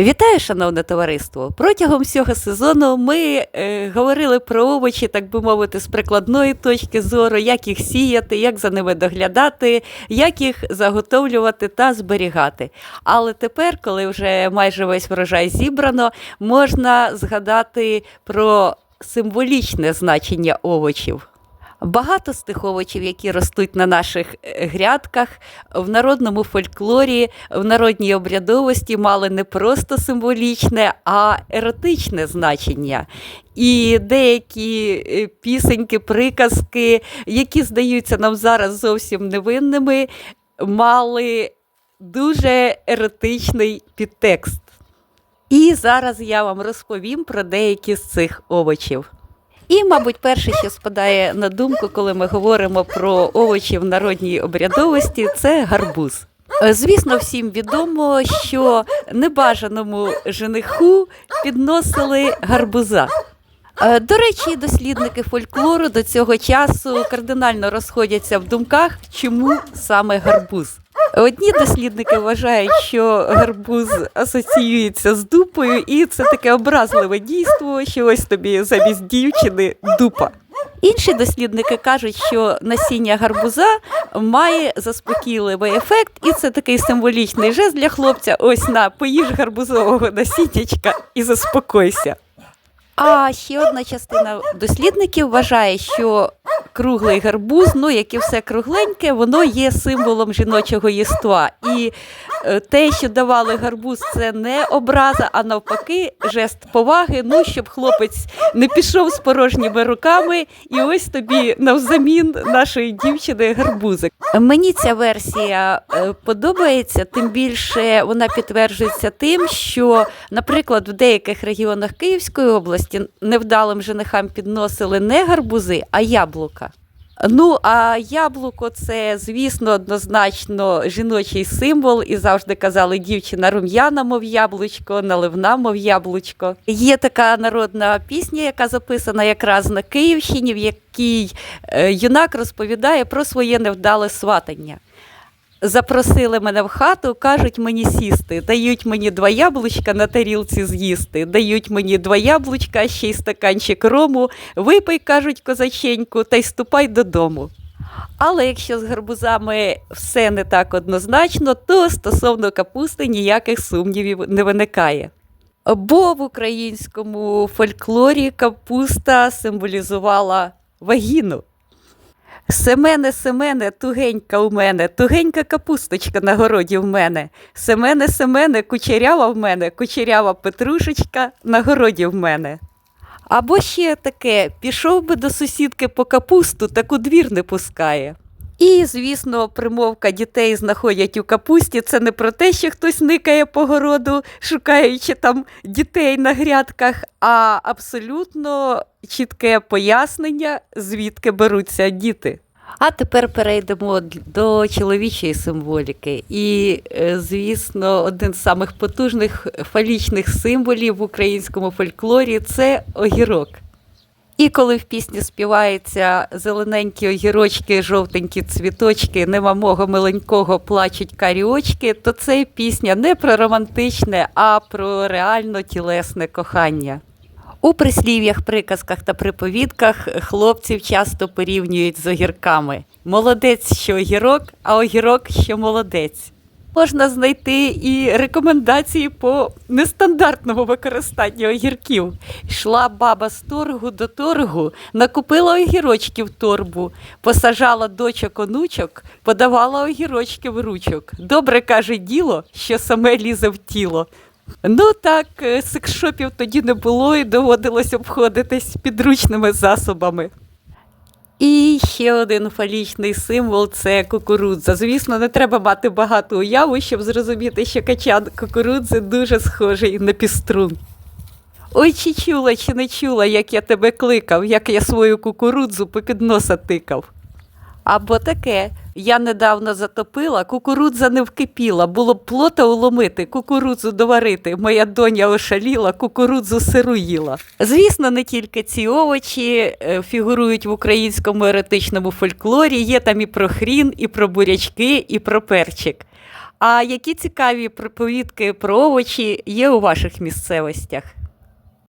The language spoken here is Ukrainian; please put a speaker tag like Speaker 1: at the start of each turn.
Speaker 1: Вітаю, шановне товариство! Протягом всього сезону ми е, говорили про овочі, так би мовити, з прикладної точки зору, як їх сіяти, як за ними доглядати, як їх заготовлювати та зберігати. Але тепер, коли вже майже весь врожай зібрано, можна згадати про символічне значення овочів. Багато з тих овочів, які ростуть на наших е, грядках, в народному фольклорі, в народній обрядовості мали не просто символічне, а еротичне значення. І деякі е, пісеньки, приказки, які здаються нам зараз зовсім невинними, мали дуже еротичний підтекст. І зараз я вам розповім про деякі з цих овочів. І, мабуть, перше, що спадає на думку, коли ми говоримо про овочі в народній обрядовості, це гарбуз. Е, Звісно, всім відомо, що небажаному жениху підносили гарбуза. Е, До речі, дослідники фольклору до цього часу кардинально розходяться в думках, чому саме гарбуз. Одні дослідники вважають, що гарбуз асоціюється з дупою, і це таке образливе дійство, що ось тобі замість дівчини дупа. Інші дослідники кажуть, що насіння гарбуза має заспокійливий ефект, і це такий символічний жест для хлопця. Ось на поїж гарбузового насіннячка і заспокойся. А ще одна частина дослідників вважає, що круглий гарбуз, ну як і все кругленьке, воно є символом жіночого єства. І е, те, що давали гарбуз, це не образа, а навпаки, жест поваги. Ну, щоб хлопець не пішов з порожніми руками, і ось тобі навзамін нашої дівчини гарбузик. Мені ця версія е, подобається, тим більше вона підтверджується тим, що, наприклад, в деяких регіонах Київської області невдалим женихам підносили не гарбузи, а яблука. Ну, а яблуко це, звісно, однозначно жіночий символ, і завжди казали, дівчина рум'яна, мов яблучко, наливна, мов яблучко. Є така народна пісня, яка записана якраз на Київщині, в якій е, юнак розповідає про своє невдале сватання. Запросили мене в хату, кажуть мені сісти, дають мені два яблучка на тарілці з'їсти, дають мені два яблучка, ще й стаканчик рому, випий, кажуть козаченьку, та й ступай додому. Але якщо з гарбузами все не так однозначно, то стосовно капусти ніяких сумнівів не виникає. Бо в українському фольклорі капуста символізувала вагіну. Семене, Семене, тугенька у мене, тугенька капусточка на городі в мене. Семене, Семене, кучерява в мене, кучерява петрушечка на городі в мене. Або ще таке, пішов би до сусідки по капусту, таку двір не пускає. І, звісно, примовка дітей знаходять у капусті. Це не про те, що хтось никає по городу, шукаючи там дітей на грядках, а абсолютно чітке пояснення, звідки беруться діти. А тепер перейдемо до чоловічої символіки. І, е, звісно, один з самих потужних фалічних символів в українському фольклорі це огірок. І коли в пісні співається зелененькі огірочки, жовтенькі цвіточки, нема мого миленького плачуть карі очки, то це пісня не про романтичне, а про реально тілесне кохання. У прислів'ях, приказках та приповідках хлопців часто порівнюють з огірками. Молодець, що огірок, а огірок, що молодець. Можна знайти і рекомендації по нестандартному використанню огірків. Йшла баба з торгу до торгу, накупила огірочки в торбу, посажала дочок онучок, подавала огірочки в ручок. Добре каже діло, що саме лізе в тіло. Ну так, е, секшопів тоді не було і доводилось обходитись підручними засобами. І ще один фалічний символ це кукурудза. Звісно, не треба мати багато уяву, щоб зрозуміти, що качан кукурудзи дуже схожий на піструн. Ой, чи чула, чи не чула, як я тебе кликав, як я свою кукурудзу попід носа тикав. Або таке. Я недавно затопила, кукурудза не вкипіла, було б плота уломити, кукурудзу доварити. Моя доня ошаліла, кукурудзу сиру їла. Звісно, не тільки ці овочі е, фігурують в українському еретичному фольклорі. Є там і про хрін, і про бурячки, і про перчик. А які цікаві приповідки про овочі є у ваших місцевостях?